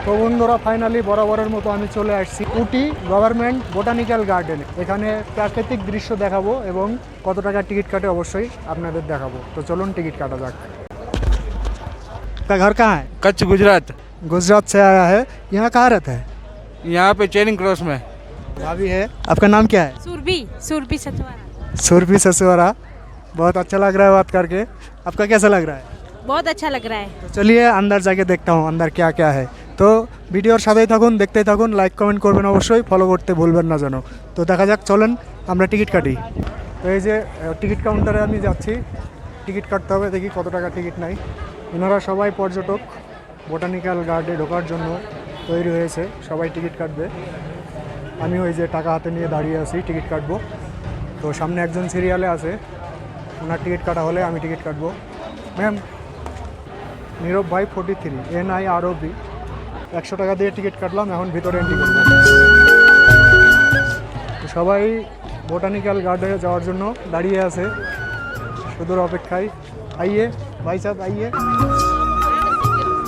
তো বন্ধুরা ফাইনালি বরাবরের মতো আমি চলে আসছি উটি গভর্নমেন্ট বোটানিক্যাল গার্ডেনে এখানে প্রাকৃতিক দৃশ্য দেখাবো এবং কত টাকা টিকিট কাটে অবশ্যই আপনাদের দেখাবো তো চলুন টিকিট কাটা যাক आपका घर कहाँ है कच्छ गुजरात गुजरात से आया है यहाँ कहाँ रहता है यहाँ पे चेरिंग क्रॉस में भाभी है आपका नाम क्या है सुरभि सुरभि सतवारा सुरभि ससुरा बहुत अच्छा लग रहा है बात करके आपका कैसा लग रहा है बहुत अच्छा लग रहा है তো চলিয়ে আন্দার জায়গায় দেখতে হো আন্দার ক্যা ক্যা হ্যায় তো ভিডিওর সাথেই থাকুন, দেখতেই থাকুন লাইক কমেন্ট করবেন অবশ্যই ফলো করতে ভুলবেন না যেন। তো দেখা যাক, চলেন, আমরা টিকিট কাটি। তো এই যে টিকিট কাউন্টারে আমি যাচ্ছি। টিকিট কাটতে হবে, দেখি কত টাকা টিকিট নাই। এনারা সবাই পর্যটক, বোটানিক্যাল গার্ডে ঢোকার জন্য তৈরি হয়েছে, সবাই টিকিট কাটবে। আমি ওই যে টাকা হাতে নিয়ে দাঁড়িয়ে আছি, টিকিট কাটবো। তো সামনে একজন সিরিয়ালে আছে, ওনার টিকিট কাটা হলে আমি টিকিট কাটবো। ম্যাম নীরব ভাই forty three N I R O B একশো টাকা দিয়ে টিকিট কাটলাম, এখন ভিতরে এন্ট্রি করব। সবাই বোটানিক্যাল গার্ডে যাওয়ার জন্য দাঁড়িয়ে আছে, সুদূর অপেক্ষায়। আইয়ে ভাই আইয়ে।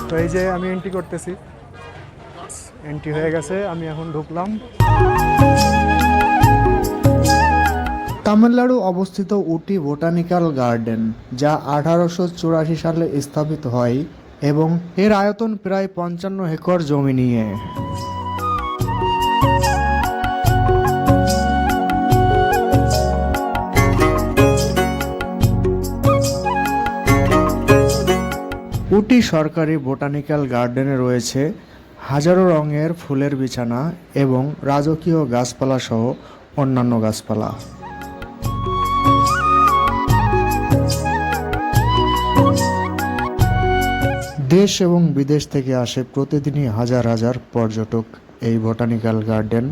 তো এই যে আমি এন্ট্রি করতেছি। এন্ট্রি হয়ে গেছে, আমি এখন ঢুকলাম। তামিলনাড়ু অবস্থিত উটি বোটানিক্যাল গার্ডেন যা আঠারোশো চুরাশি সালে স্থাপিত হয় এবং এর আয়তন প্রায় পঞ্চান্ন একর জমি নিয়ে। উটি সরকারি বোটানিক্যাল গার্ডেনে রয়েছে হাজারো রঙের ফুলের বিছানা এবং রাজকীয় গাছপালা সহ অন্যান্য গাছপালা। দেশ এবং বিদেশ থেকে আসে প্রতিদিনই হাজার হাজার পর্যটক এই বোটানিক্যাল গার্ডেন।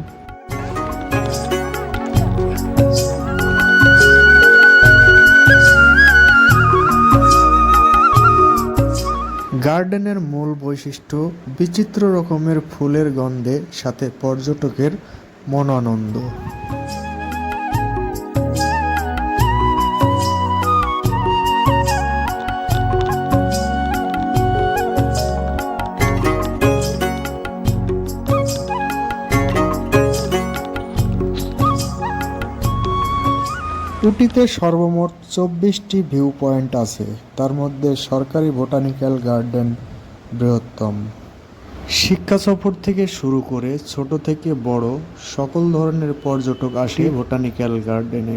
গার্ডেনের মূল বৈশিষ্ট্য, বিচিত্র রকমের ফুলের গন্ধে সাথে পর্যটকের মন উটিতে সর্বমোট চব্বিশটি ভিউ পয়েন্ট আছে। তার মধ্যে সরকারি বোটানিক্যাল গার্ডেন বৃহত্তম। শিক্ষা সফর থেকে শুরু করে ছোট থেকে বড় সকল ধরনের পর্যটক আসে বোটানিক্যাল গার্ডেনে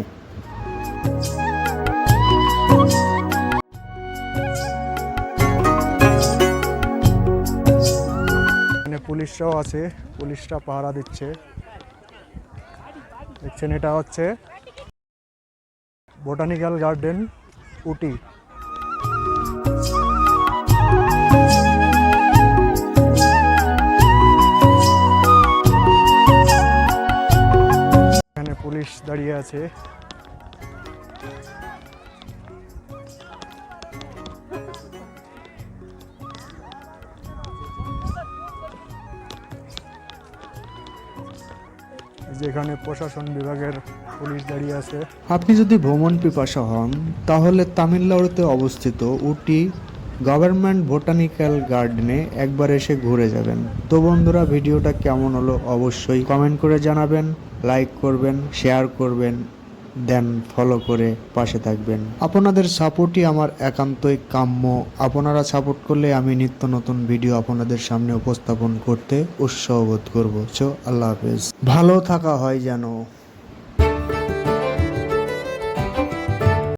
পুলিশরাও আছে, পুলিশরা পাহারা দিচ্ছে। দেখছেন, এটা হচ্ছে বোটানিক্যাল গার্ডেন উটি। এখানে পুলিশ দাঁড়িয়ে আছে। যেখানে প্রশাসন বিভাগের পুলিশ দাঁড়িয়ে আছে। আপনি যদি ভ্রমণ পিপাসা হন, তাহলে তামিলনাড়ুতে অবস্থিত উটি গভর্নমেন্ট বোটানিক্যাল গার্ডেনে একবার এসে ঘুরে যাবেন। তো বন্ধুরা, ভিডিওটা কেমন হলো অবশ্যই কমেন্ট করে জানাবেন, লাইক করবেন, শেয়ার করবেন। দেন ফলো করে পাশে থাকবেন। আপনাদের সাপোর্টই আমার একান্তই কাম্য। আপনারা সাপোর্ট করলে আমি নিত্য নতুন ভিডিও আপনাদের সামনে উপস্থাপন করতে উৎসাহ বোধ করব। চো আল্লাহ হাফেজ। ভালো থাকা হয় যেন।